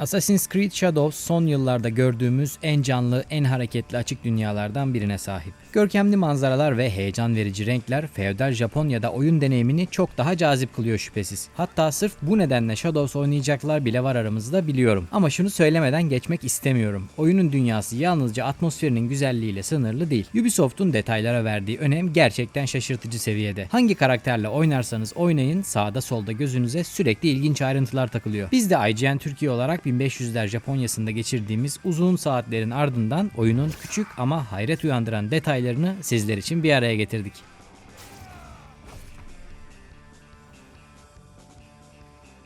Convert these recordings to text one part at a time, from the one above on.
Assassin's Creed Shadows son yıllarda gördüğümüz en canlı, en hareketli açık dünyalardan birine sahip. Görkemli manzaralar ve heyecan verici renkler feodal Japonya'da oyun deneyimini çok daha cazip kılıyor şüphesiz. Hatta sırf bu nedenle Shadows oynayacaklar bile var aramızda biliyorum. Ama şunu söylemeden geçmek istemiyorum. Oyunun dünyası yalnızca atmosferinin güzelliğiyle sınırlı değil. Ubisoft'un detaylara verdiği önem gerçekten şaşırtıcı seviyede. Hangi karakterle oynarsanız oynayın sağda solda gözünüze sürekli ilginç ayrıntılar takılıyor. Biz de IGN Türkiye olarak 1500'ler Japonya'sında geçirdiğimiz uzun saatlerin ardından oyunun küçük ama hayret uyandıran detaylarını sizler için bir araya getirdik.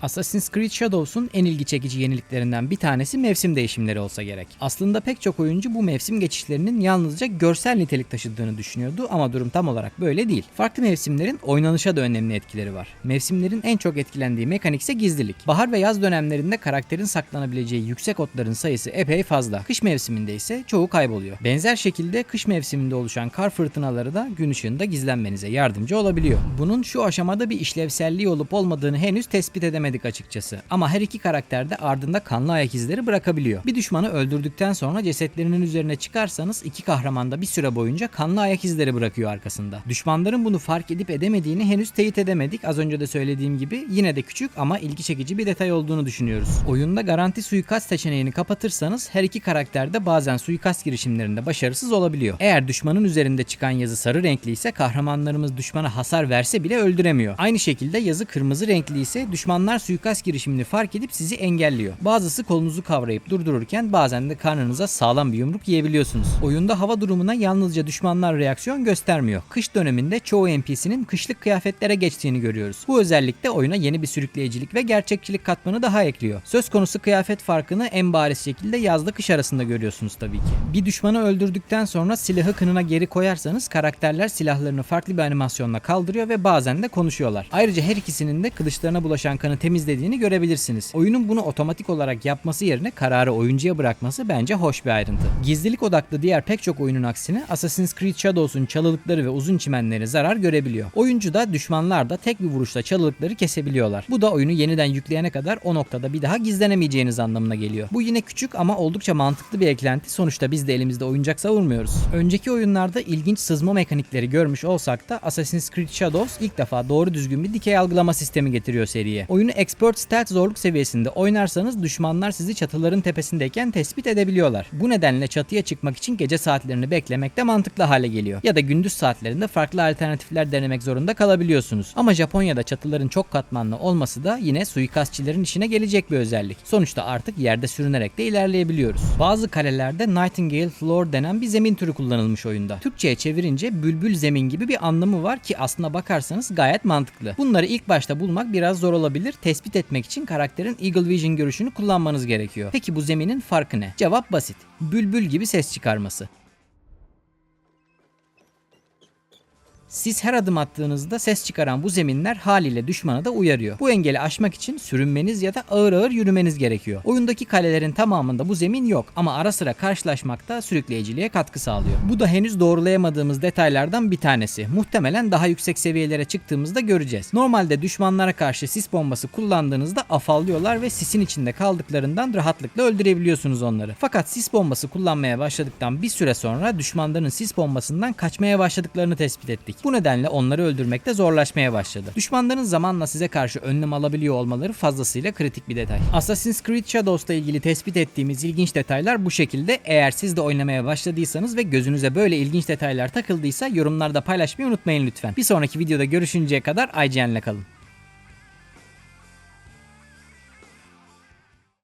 Assassin's Creed Shadows'un en ilgi çekici yeniliklerinden bir tanesi mevsim değişimleri olsa gerek. Aslında pek çok oyuncu bu mevsim geçişlerinin yalnızca görsel nitelik taşıdığını düşünüyordu ama durum tam olarak böyle değil. Farklı mevsimlerin oynanışa da önemli etkileri var. Mevsimlerin en çok etkilendiği mekanik ise gizlilik. Bahar ve yaz dönemlerinde karakterin saklanabileceği yüksek otların sayısı epey fazla. Kış mevsiminde ise çoğu kayboluyor. Benzer şekilde kış mevsiminde oluşan kar fırtınaları da gün ışığında gizlenmenize yardımcı olabiliyor. Bunun şu aşamada bir işlevselliği olup olmadığını henüz tespit edemedik açıkçası. Ama her iki karakter de ardında kanlı ayak izleri bırakabiliyor. Bir düşmanı öldürdükten sonra cesetlerinin üzerine çıkarsanız iki kahraman da bir süre boyunca kanlı ayak izleri bırakıyor arkasında. Düşmanların bunu fark edip edemediğini henüz teyit edemedik. Az önce de söylediğim gibi yine de küçük ama ilgi çekici bir detay olduğunu düşünüyoruz. Oyunda garanti suikast seçeneğini kapatırsanız her iki karakter de bazen suikast girişimlerinde başarısız olabiliyor. Eğer düşmanın üzerinde çıkan yazı sarı renkli ise kahramanlarımız düşmana hasar verse bile öldüremiyor. Aynı şekilde yazı kırmızı renkli ise düşmanlar suikast girişimini fark edip sizi engelliyor. Bazısı kolunuzu kavrayıp durdururken bazen de karnınıza sağlam bir yumruk yiyebiliyorsunuz. Oyunda hava durumuna yalnızca düşmanlar reaksiyon göstermiyor. Kış döneminde çoğu NPC'nin kışlık kıyafetlere geçtiğini görüyoruz. Bu özellik de oyuna yeni bir sürükleyicilik ve gerçekçilik katmanı daha ekliyor. Söz konusu kıyafet farkını en bariz şekilde yazla kış arasında görüyorsunuz tabii ki. Bir düşmanı öldürdükten sonra silahı kınına geri koyarsanız karakterler silahlarını farklı bir animasyonla kaldırıyor ve bazen de konuşuyorlar. Ayrıca her ikisinin de kılıçlarına bulaşan kanı temizlediğini görebilirsiniz. Oyunun bunu otomatik olarak yapması yerine kararı oyuncuya bırakması bence hoş bir ayrıntı. Gizlilik odaklı diğer pek çok oyunun aksine Assassin's Creed Shadows'un çalılıkları ve uzun çimenleri zarar görebiliyor. Oyuncu da düşmanlar da tek bir vuruşla çalılıkları kesebiliyorlar. Bu da oyunu yeniden yükleyene kadar o noktada bir daha gizlenemeyeceğiniz anlamına geliyor. Bu yine küçük ama oldukça mantıklı bir eklenti. Sonuçta biz de elimizde oyuncak savurmuyoruz. Önceki oyunlarda ilginç sızma mekanikleri görmüş olsak da Assassin's Creed Shadows ilk defa doğru düzgün bir dikey algılama sistemi getiriyor seriye. Oyunu Expert Stealth zorluk seviyesinde oynarsanız düşmanlar sizi çatıların tepesindeyken tespit edebiliyorlar. Bu nedenle çatıya çıkmak için gece saatlerini beklemek de mantıklı hale geliyor. Ya da gündüz saatlerinde farklı alternatifler denemek zorunda kalabiliyorsunuz. Ama Japonya'da çatıların çok katmanlı olması da yine suikastçilerin işine gelecek bir özellik. Sonuçta artık yerde sürünerek de ilerleyebiliyoruz. Bazı kalelerde Nightingale Floor denen bir zemin türü kullanılmış oyunda. Türkçe'ye çevirince bülbül zemin gibi bir anlamı var ki aslına bakarsanız gayet mantıklı. Bunları ilk başta bulmak biraz zor olabilir. Tespit etmek için karakterin Eagle Vision görüşünü kullanmanız gerekiyor. Peki bu zeminin farkı ne? Cevap basit. Bülbül gibi ses çıkarması. Siz her adım attığınızda ses çıkaran bu zeminler haliyle düşmanı da uyarıyor. Bu engeli aşmak için sürünmeniz ya da ağır ağır yürümeniz gerekiyor. Oyundaki kalelerin tamamında bu zemin yok ama ara sıra karşılaşmakta sürükleyiciliğe katkı sağlıyor. Bu da henüz doğrulayamadığımız detaylardan bir tanesi. Muhtemelen daha yüksek seviyelere çıktığımızda göreceğiz. Normalde düşmanlara karşı sis bombası kullandığınızda afallıyorlar ve sisin içinde kaldıklarından rahatlıkla öldürebiliyorsunuz onları. Fakat sis bombası kullanmaya başladıktan bir süre sonra düşmanların sis bombasından kaçmaya başladıklarını tespit ettik. Bu nedenle onları öldürmekte zorlaşmaya başladı. Düşmanların zamanla size karşı önlem alabiliyor olmaları fazlasıyla kritik bir detay. Assassin's Creed Shadows'la ilgili tespit ettiğimiz ilginç detaylar bu şekilde. Eğer siz de oynamaya başladıysanız ve gözünüze böyle ilginç detaylar takıldıysa yorumlarda paylaşmayı unutmayın lütfen. Bir sonraki videoda görüşünceye kadar IGN'le kalın.